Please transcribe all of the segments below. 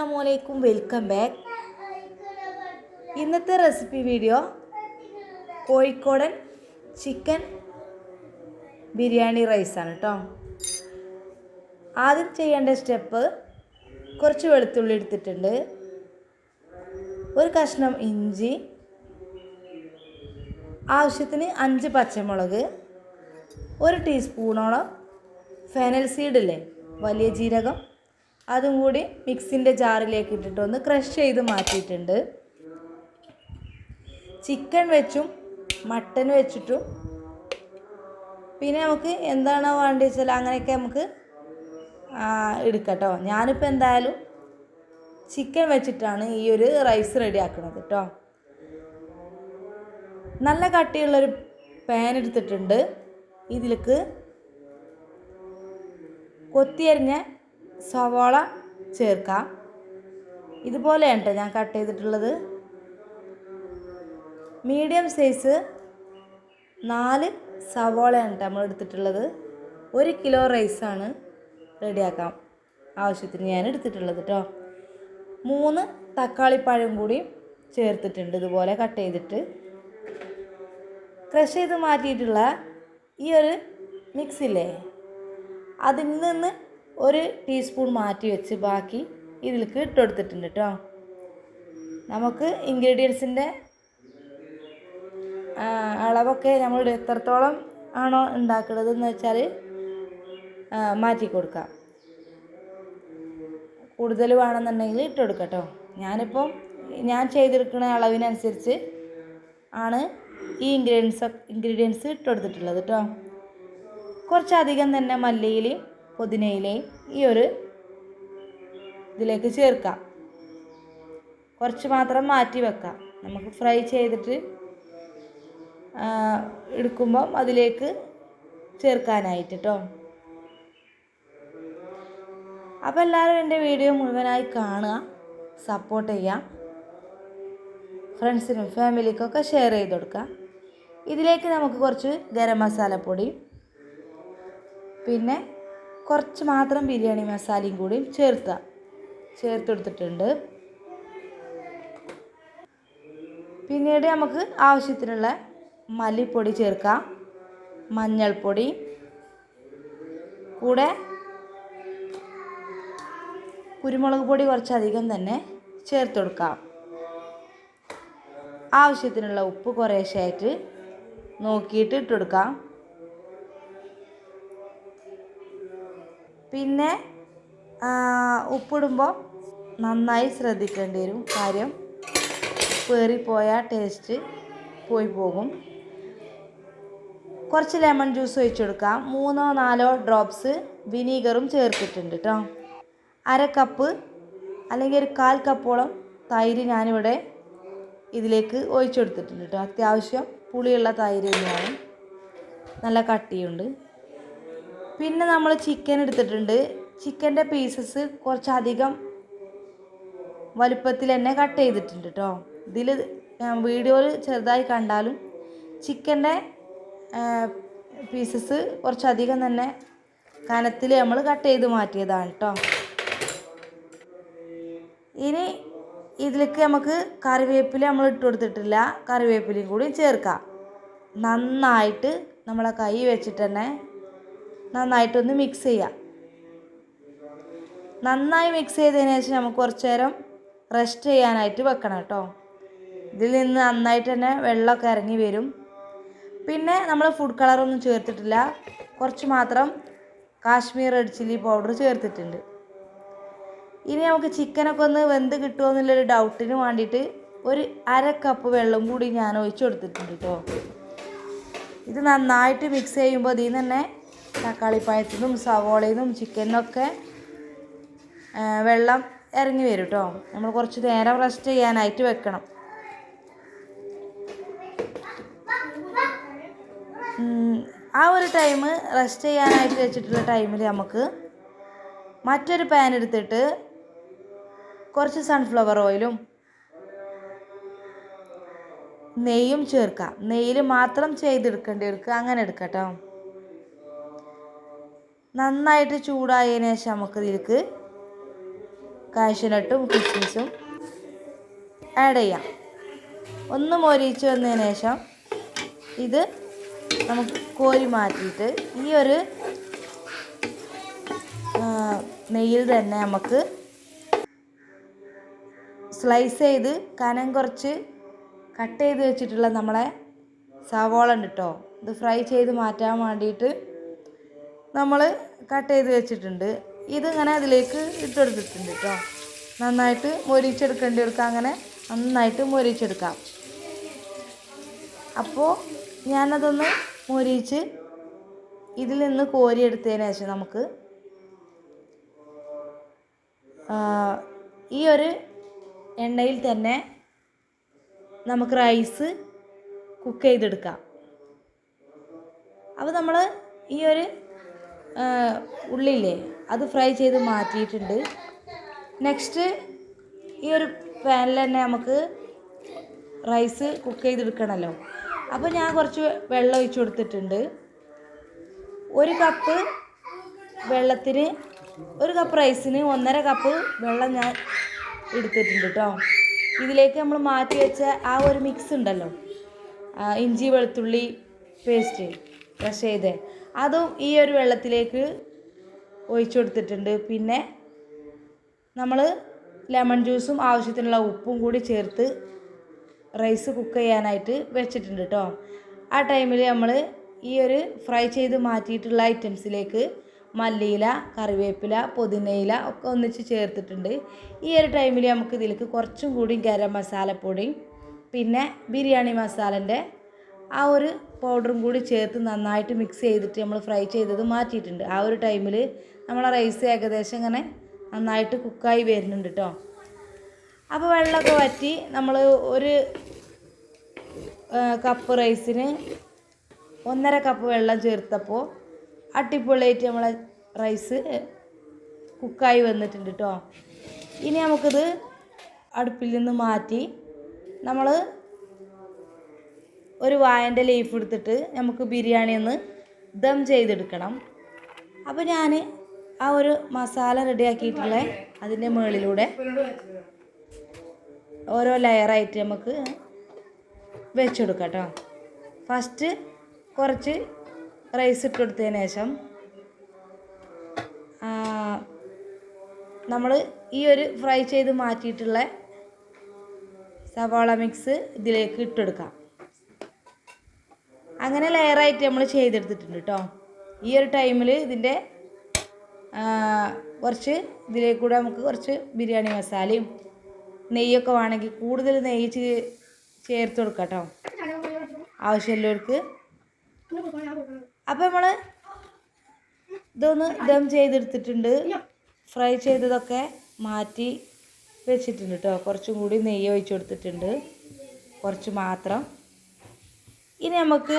അസ്സാം വലൈക്കും welcome back ഇന്നത്തെ റെസിപ്പി വീഡിയോ കോഴിക്കോടൻ ചിക്കൻ ബിരിയാണി റൈസാണ് കേട്ടോ ആദ്യം ചെയ്യേണ്ട സ്റ്റെപ്പ് കുറച്ച് വെളുത്തുള്ളി എടുത്തിട്ടുണ്ട്. ഒരു കഷ്ണം ഇഞ്ചി ആവശ്യത്തിന് അഞ്ച് പച്ചമുളക് ഒരു ടീസ്പൂണോളം ഫെനൽ സീഡില്ലേ വലിയ ജീരകം അതും കൂടി മിക്സിന്റെ ജാറിലേക്ക് ഇട്ടിട്ട് ഒന്ന് ക്രഷ് ചെയ്ത് മാറ്റിയിട്ടുണ്ട്. ചിക്കൻ വെച്ചും മട്ടൻ വെച്ചിട്ടും. പിന്നെ നമുക്ക് എന്താണോ വേണ്ടത് വെച്ചാൽ അങ്ങനെയൊക്കെ നമുക്ക് എടുക്കട്ടോ. കേട്ടോ ഞാനിപ്പോൾ എന്തായാലും ചിക്കൻ വെച്ചിട്ടാണ് ഈ ഒരു റൈസ് റെഡി ആക്കുന്നത് കേട്ടോ. നല്ല കട്ടിയുള്ളൊരു പാൻ എടുത്തിട്ടുണ്ട്. ഇതിലേക്ക് കൊത്തിയരിഞ്ഞ സവാള ചേർക്കാം. ഇതുപോലെയാണ് കേട്ടോ ഞാൻ കട്ട് ചെയ്തിട്ടുള്ളത്. മീഡിയം സൈസ് നാല് സവാളയാണ് നമ്മൾ എടുത്തിട്ടുള്ളത്. ഒരു കിലോ റൈസാണ് റെഡിയാക്കാം. ആവശ്യത്തിന് ഞാൻ എടുത്തിട്ടുള്ളത് കേട്ടോ മൂന്ന് തക്കാളിപ്പഴം കൂടി ചേർത്തിട്ടുണ്ട് ഇതുപോലെ കട്ട് ചെയ്തിട്ട്. ക്രഷ് ചെയ്ത് മാറ്റിയിട്ടുള്ള ഈ ഒരു മിക്സില്ലേ അതിൽ നിന്ന് ഒരു ടീസ്പൂൺ മാറ്റി വെച്ച് ബാക്കി ഇതിലേക്ക് ഇട്ട് കൊടുത്തിട്ടുണ്ട് കേട്ടോ നമുക്ക് ഇൻഗ്രീഡിയൻസിന്റെ അളവൊക്കെ നമ്മൾ എത്രത്തോളം ആണോ ഉണ്ടാക്കുന്നത് എന്ന് വെച്ചാൽ മാറ്റി കൊടുക്കാം. കൂടുതൽ വേണമെന്നുണ്ടെങ്കിൽ ഇട്ട് കൊടുക്കാം കേട്ടോ ഞാനിപ്പം ഞാൻ ചെയ്തെടുക്കുന്ന അളവിനനുസരിച്ച് ആണ് ഈ ഇൻഗ്രീഡിയൻസ് ഇൻഗ്രീഡിയൻസ് ഇട്ട് കൊടുത്തിട്ടുള്ളത് കേട്ടോ കുറച്ചധികം തന്നെ മല്ലിയിലയും പുതിനയിലയും ഈ ഒരു ഇതിലേക്ക് ചേർക്കാം. കുറച്ച് മാത്രം മാറ്റി വെക്കാം. നമുക്ക് ഫ്രൈ ചെയ്തിട്ട് എടുക്കുമ്പം അതിലേക്ക് ചേർക്കാനായിട്ട് കേട്ടോ അപ്പോൾ എല്ലാവരും എന്റെ വീഡിയോ മുഴുവനായി കാണുക സപ്പോർട്ട് ചെയ്യാം ഫ്രണ്ട്സിനും ഫാമിലിക്കൊക്കെ ഷെയർ ചെയ്ത് കൊടുക്കാം ഇതിലേക്ക് നമുക്ക് കുറച്ച് ഗരം മസാലപ്പൊടി പിന്നെ കുറച്ച് മാത്രം ബിരിയാണി മസാലയും കൂടി ചേർത്തുക ചേർത്ത് കൊടുത്തിട്ടുണ്ട് പിന്നീട് നമുക്ക് ആവശ്യത്തിനുള്ള മല്ലിപ്പൊടി ചേർക്കാം മഞ്ഞൾപ്പൊടി. കൂടെ കുരുമുളക് പൊടി കുറച്ചധികം തന്നെ ചേർത്ത് കൊടുക്കാം ആവശ്യത്തിനുള്ള ഉപ്പ് കുറേശ്ശായിട്ട് നോക്കിയിട്ട് ഇട്ട് കൊടുക്കാം പിന്നെ ഉപ്പിടുമ്പോൾ നന്നായി ശ്രദ്ധിക്കേണ്ടി വരും കാര്യം പേറിപ്പോയാൽ ടേസ്റ്റ് പോയി പോകും. കുറച്ച് ലെമൺ ജ്യൂസ് ഒഴിച്ചു കൊടുക്കാം മൂന്നോ നാലോ ഡ്രോപ്സ് വിനീഗറും ചേർത്തിട്ടുണ്ട് കേട്ടോ അര കപ്പ് അല്ലെങ്കിൽ ഒരു കാൽ കപ്പോളം തൈര് ഞാനിവിടെ ഇതിലേക്ക് ഒഴിച്ചു കൊടുത്തിട്ടുണ്ട് കേട്ടോ അത്യാവശ്യം പുളിയുള്ള തൈര് തന്നെയാണ്. നല്ല കട്ടിയുണ്ട്. പിന്നെ നമ്മൾ ചിക്കൻ എടുത്തിട്ടുണ്ട്. ചിക്കന്റെ പീസസ് കുറച്ചധികം വലുപ്പത്തിൽ തന്നെ കട്ട് ചെയ്തിട്ടുണ്ട് കേട്ടോ ഇതിൽ വീഡിയോയിൽ ചെറുതായി കണ്ടാലും ചിക്കന്റെ പീസസ് കുറച്ചധികം തന്നെ കനത്തിൽ നമ്മൾ കട്ട് ചെയ്ത് മാറ്റിയതാണ് കേട്ടോ ഇനി ഇതിലേക്ക് നമുക്ക് കറിവേപ്പില നമ്മൾ ഇട്ട് കൊടുത്തിട്ടില്ല. കറിവേപ്പിലയും കൂടി ചേർക്കാം. നന്നായിട്ട് നമ്മളെ കൈ വെച്ചിട്ട് തന്നെ നന്നായിട്ടൊന്ന് മിക്സ് ചെയ്യാം. നന്നായി മിക്സ് ചെയ്തതിന് ശേഷം നമുക്ക് കുറച്ച് നേരം റെസ്റ്റ് ചെയ്യാനായിട്ട് വെക്കണം കേട്ടോ. ഇതിൽ നിന്ന് നന്നായിട്ട് തന്നെ വെള്ളമൊക്കെ ഇറങ്ങി വരും. പിന്നെ നമ്മൾ ഫുഡ് കളറൊന്നും ചേർത്തിട്ടില്ല. കുറച്ച് മാത്രം കാശ്മീർ റെഡ് ചില്ലി പൗഡർ ചേർത്തിട്ടുണ്ട്. ഇനി നമുക്ക് ചിക്കനൊക്കെ ഒന്ന് വെന്ത് കിട്ടുമോ എന്നുള്ളൊരു ഡൗട്ടിന് വേണ്ടിയിട്ട് ഒരു അര കപ്പ് വെള്ളം കൂടി ഞാൻ ഒഴിച്ചു കൊടുത്തിട്ടുണ്ട് കേട്ടോ. ഇത് നന്നായിട്ട് മിക്സ് ചെയ്യുമ്പോൾ ഇതിൽ നിന്ന് തന്നെ തക്കാളിപ്പഴത്തിനും സവോളയിൽ നിന്നും വെള്ളം ഇറങ്ങി വരും കേട്ടോ നമ്മൾ കുറച്ച് നേരം റെസ്റ്റ് ചെയ്യാനായിട്ട് വെക്കണം. ആ ഒരു ടൈം റെസ്റ്റ് ചെയ്യാനായിട്ട് വെച്ചിട്ടുള്ള ടൈമിൽ നമുക്ക് മറ്റൊരു പാൻ എടുത്തിട്ട് കുറച്ച് സൺഫ്ലവർ ഓയിലും നെയ്യും ചേർക്കാം. നെയ്യിൽ മാത്രം ചെയ്തെടുക്കേണ്ടി എടുക്കുക അങ്ങനെ എടുക്കാം കേട്ടോ നന്നായിട്ട് ചൂടായതിനു ശേഷം നമുക്ക് ഇതിലേക്ക് കാഷ്യനട്ടും കിസ്മിസും ആഡ് ചെയ്യാം. ഒന്ന് മൊരിച്ച് വന്നതിന് ശേഷം ഇത് നമുക്ക് കോരി മാറ്റിയിട്ട് ഈ ഒരു നെയ്യിൽ തന്നെ നമുക്ക് സ്ലൈസ് ചെയ്ത് കനം കുറച്ച് കട്ട് ചെയ്ത് വെച്ചിട്ടുള്ള നമ്മളെ സവോള ഉണ്ട് കേട്ടോ ഇത് ഫ്രൈ ചെയ്ത് മാറ്റാൻ വേണ്ടിയിട്ട് നമ്മൾ കട്ട് ചെയ്ത് വെച്ചിട്ടുണ്ട്. ഇതിങ്ങനെ അതിലേക്ക് ഇട്ടെടുത്തിട്ടുണ്ട് കേട്ടോ നന്നായിട്ട് മൊരിച്ചെടുക്കേണ്ടി എടുക്കാം അങ്ങനെ നന്നായിട്ട് മൊരിച്ചെടുക്കാം. അപ്പോൾ ഞാനതൊന്ന് മൊരിച്ച് ഇതിൽ നിന്ന് കോരിയെടുത്തതിന് ശേഷം നമുക്ക് ഈ ഒരു എണ്ണയിൽ തന്നെ നമുക്ക് റൈസ് കുക്ക് ചെയ്തെടുക്കാം. അപ്പോൾ നമ്മൾ ഈ ഒരു ഉള്ളില്ലേ? അത് ഫ്രൈ ചെയ്ത് മാറ്റിയിട്ടുണ്ട്. നെക്സ്റ്റ് ഈ ഒരു പാനിൽ തന്നെ നമുക്ക് റൈസ് കുക്ക് ചെയ്തെടുക്കണമല്ലോ അപ്പോൾ ഞാൻ കുറച്ച് വെള്ളം ഒഴിച്ചു കൊടുത്തിട്ടുണ്ട്. ഒരു കപ്പ് വെള്ളത്തിന് ഒരു കപ്പ് റൈസിന് ഒന്നര കപ്പ് വെള്ളം ഞാൻ എടുത്തിട്ടുണ്ട് കേട്ടോ ഇതിലേക്ക് നമ്മൾ മാറ്റി വെച്ച ആ ഒരു മിക്സ് ഉണ്ടല്ലോ. ഇഞ്ചി വെളുത്തുള്ളി പേസ്റ്റ് ക്രഷ് ചെയ്ത്. അതും ഈ ഒരു വെള്ളത്തിലേക്ക് ഒഴിച്ചു കൊടുത്തിട്ടുണ്ട്. പിന്നെ നമ്മൾ ലെമൺ ജ്യൂസും ആവശ്യത്തിനുള്ള ഉപ്പും കൂടി ചേർത്ത് റൈസ് കുക്ക് ചെയ്യാനായിട്ട് വെച്ചിട്ടുണ്ട് കേട്ടോ ആ ടൈമിൽ നമ്മൾ ഈ ഒരു ഫ്രൈ ചെയ്ത് മാറ്റിയിട്ടുള്ള ഐറ്റംസിലേക്ക് മല്ലിയില കറിവേപ്പില പുതിനയില ഒക്കെ ഒന്നിച്ച് ചേർത്തിട്ടുണ്ട്. ഈ ഒരു ടൈമിൽ നമുക്ക് ഇതിലേക്ക് കുറച്ചും കൂടി ഗരം മസാലപ്പൊടിയും പിന്നെ ബിരിയാണി മസാലന്റെ ആ ഒരു പൗഡറും കൂടി ചേർത്ത് നന്നായിട്ട് മിക്സ് ചെയ്തിട്ട് നമ്മൾ ഫ്രൈ ചെയ്തത് മാറ്റിയിട്ടുണ്ട്. ആ ഒരു ടൈമിൽ നമ്മളെ റൈസ് ഏകദേശം ഇങ്ങനെ നന്നായിട്ട് കുക്കായി വരുന്നുണ്ട് കേട്ടോ അപ്പോൾ വെള്ളമൊക്കെ വറ്റി നമ്മൾ ഒരു കപ്പ് റൈസിന് ഒന്നര കപ്പ് വെള്ളം ചേർത്തപ്പോൾ അട്ടിപ്പൊളിയായിട്ട് നമ്മളെ റൈസ് കുക്കായി വന്നിട്ടുണ്ട് കേട്ടോ ഇനി നമുക്കിത് അടുപ്പിൽ നിന്ന് മാറ്റി നമ്മൾ ഒരു വായന്റെ ലീഫ് എടുത്തിട്ട് നമുക്ക് ബിരിയാണി ഒന്ന് ദം ചെയ്തെടുക്കണം. അപ്പോൾ ഞാൻ ആ ഒരു മസാല റെഡിയാക്കിയിട്ടുള്ള അതിന്റെ മുകളിലൂടെ ഓരോ ലെയറായിട്ട് നമുക്ക് വെച്ചെടുക്കാം കേട്ടോ ഫസ്റ്റ് കുറച്ച് റൈസ് ഇട്ട് കൊടുത്തതിന് ശേഷം നമ്മൾ ഈ ഒരു ഫ്രൈ ചെയ്ത് മാറ്റിയിട്ടുള്ള സവാള മിക്സ് ഇതിലേക്ക് ഇട്ടെടുക്കാം അങ്ങനെ ലെയറായിട്ട് നമ്മൾ ചെയ്തെടുത്തിട്ടുണ്ട് കേട്ടോ ഈ ഒരു ടൈമിൽ ഇതിന്റെ കുറച്ച് ഇതിലേക്ക് കൂടെ നമുക്ക് കുറച്ച് ബിരിയാണി മസാലയും നെയ്യൊക്കെ വേണമെങ്കിൽ കൂടുതൽ നെയ്യ് ചേർത്ത് കൊടുക്കാം കേട്ടോ ആവശ്യമുള്ളവർക്ക്. അപ്പോൾ നമ്മൾ ഇതൊന്ന് ദം ചെയ്തെടുത്തിട്ടുണ്ട്. ഫ്രൈ ചെയ്തതൊക്കെ മാറ്റി വെച്ചിട്ടുണ്ട് കേട്ടോ കുറച്ചും കൂടി നെയ്യ് ഒഴിച്ച് കൊടുത്തിട്ടുണ്ട്. കുറച്ച് മാത്രം. ഇനി നമുക്ക്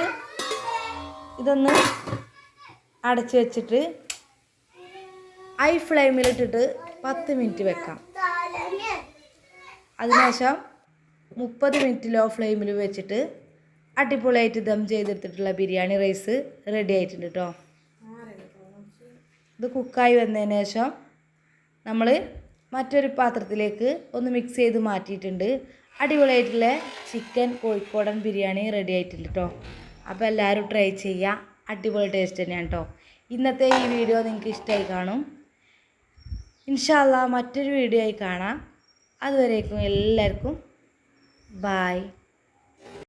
ഇതൊന്ന് അടച്ചു വെച്ചിട്ട് ഐ ഫ്ലെയിമിലിട്ടിട്ട് പത്ത് മിനിറ്റ് വെക്കാം. അതിനുശേഷം മുപ്പത് മിനിറ്റ് ലോ ഫ്ലെയിമിൽ വെച്ചിട്ട് അടിപൊളിയായിട്ട് ദം ചെയ്തെടുത്തിട്ടുള്ള ബിരിയാണി റൈസ് റെഡി ആയിട്ടുണ്ട് കേട്ടോ ഇത് കുക്കായി വന്നതിന് ശേഷം നമ്മൾ മറ്റൊരു പാത്രത്തിലേക്ക് ഒന്ന് മിക്സ് ചെയ്ത് മാറ്റിയിട്ടുണ്ട്. അടിപൊളിയായിട്ടുള്ള ചിക്കൻ കോഴിക്കോടൻ ബിരിയാണി റെഡി ആയിട്ടുണ്ട് കേട്ടോ അപ്പോൾ എല്ലാവരും ട്രൈ ചെയ്യുക അടിപൊളി ടേസ്റ്റ് തന്നെയാണ് കേട്ടോ ഇന്നത്തെ ഈ വീഡിയോ നിങ്ങൾക്ക് ഇഷ്ടമായി കാണും. ഇൻഷാല്ല മറ്റൊരു വീഡിയോ ആയി കാണാം. അതുവരേക്കും എല്ലാവർക്കും ബായ്